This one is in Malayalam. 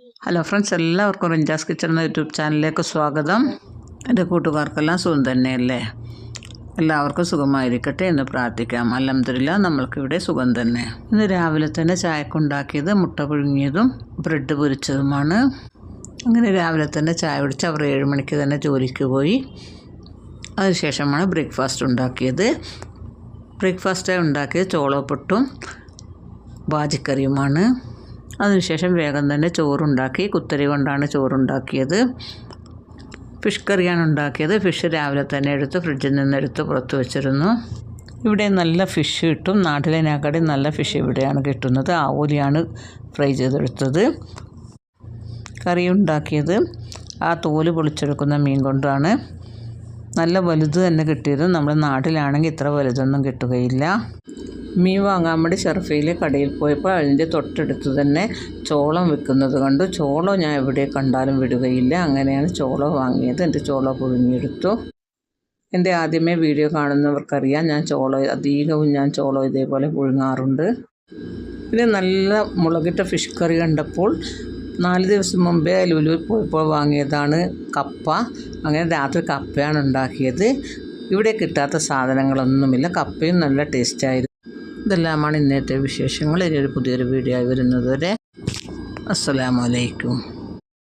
ഹലോ ഫ്രണ്ട്സ് എല്ലാവർക്കും റിഞ്ചാസ് കിച്ചൺ എന്ന യൂട്യൂബ് ചാനലിലേക്ക് സ്വാഗതം. എന്റെ കൂട്ടുകാർക്കെല്ലാം സുഖം തന്നെയല്ലേ? എല്ലാവർക്കും സുഖമായിരിക്കട്ടെ എന്ന് പ്രാർത്ഥിക്കാം. അലഹമില്ല നമ്മൾക്കിവിടെ സുഖം തന്നെ. ഇന്ന് രാവിലെ തന്നെ ചായക്കുണ്ടാക്കിയത് മുട്ട പുഴുങ്ങിയതും ബ്രെഡ് പൊരിച്ചതുമാണ്. അങ്ങനെ രാവിലെ തന്നെ ചായ കുടിച്ച് അവർ ഏഴ് മണിക്ക് തന്നെ ജോലിക്ക് പോയി. അതിനുശേഷമാണ് ബ്രേക്ക്ഫാസ്റ്റ് ഉണ്ടാക്കിയത്. ബ്രേക്ക്ഫാസ്റ്റ് ഉണ്ടാക്കിയത് ചോളപ്പൊട്ടും ബാജിക്കറിയുമാണ്. അതിനുശേഷം വേഗം തന്നെ ചോറുണ്ടാക്കി. കുത്തരി കൊണ്ടാണ് ചോറുണ്ടാക്കിയത്. ഫിഷ് കറിയാണ് ഉണ്ടാക്കിയത്. ഫിഷ് രാവിലെ തന്നെ എടുത്ത് ഫ്രിഡ്ജിൽ നിന്ന് എടുത്ത് പുറത്ത് വെച്ചിരുന്നു. ഇവിടെ നല്ല ഫിഷ് കിട്ടും. നാട്ടിലേനാക്കാടി നല്ല ഫിഷ് ഇവിടെയാണ് കിട്ടുന്നത്. ആവൂലിയാണ് ഫ്രൈ ചെയ്തെടുത്തത്. കറി ഉണ്ടാക്കിയത്. ആ തോൽ പൊളിച്ചെടുക്കുന്ന മീൻ കൊണ്ടാണ്. നല്ല വലുത് തന്നെ കിട്ടിയത്. നമ്മുടെ നാട്ടിലാണെങ്കിൽ ഇത്ര വലുതൊന്നും കിട്ടുകയില്ല. മീൻ വാങ്ങാൻ വേണ്ടി ഷെർഫയിൽ കടയിൽ പോയപ്പോൾ അതിന്റെ തൊട്ടടുത്ത് തന്നെ ചോളം വിൽക്കുന്നത് കണ്ടു. ചോളം ഞാൻ എവിടെ കണ്ടാലും വിടുകയില്ല. അങ്ങനെയാണ് ചോളം വാങ്ങിയത്. എന്റെ ചോളം പുഴുങ്ങിയെടുത്തു. എന്റെ ആദ്യമേ വീഡിയോ കാണുന്നവർക്കറിയാം. ഞാൻ ചോളം അധികവും ഞാൻ ചോളം ഇതേപോലെ പുഴുങ്ങാറുണ്ട്. പിന്നെ നല്ല മുളകിട്ട ഫിഷ് കറി കണ്ടപ്പോൾ നാല് ദിവസം മുമ്പേ ലുലു പോയപ്പോൾ വാങ്ങിയതാണ് കപ്പ. അങ്ങനെ രാത്രി കപ്പയാണ് ഉണ്ടാക്കിയത്. ഇവിടെ കിട്ടാത്ത സാധനങ്ങളൊന്നുമില്ല. കപ്പയും നല്ല ടേസ്റ്റായിരുന്നു. ഇതെല്ലാമാണ് ഇന്നത്തെ വിശേഷങ്ങൾ. ഒരു പുതിയൊരു വീഡിയോ ആയി വരുന്നത് വരെ അസ്സലാമലൈക്കും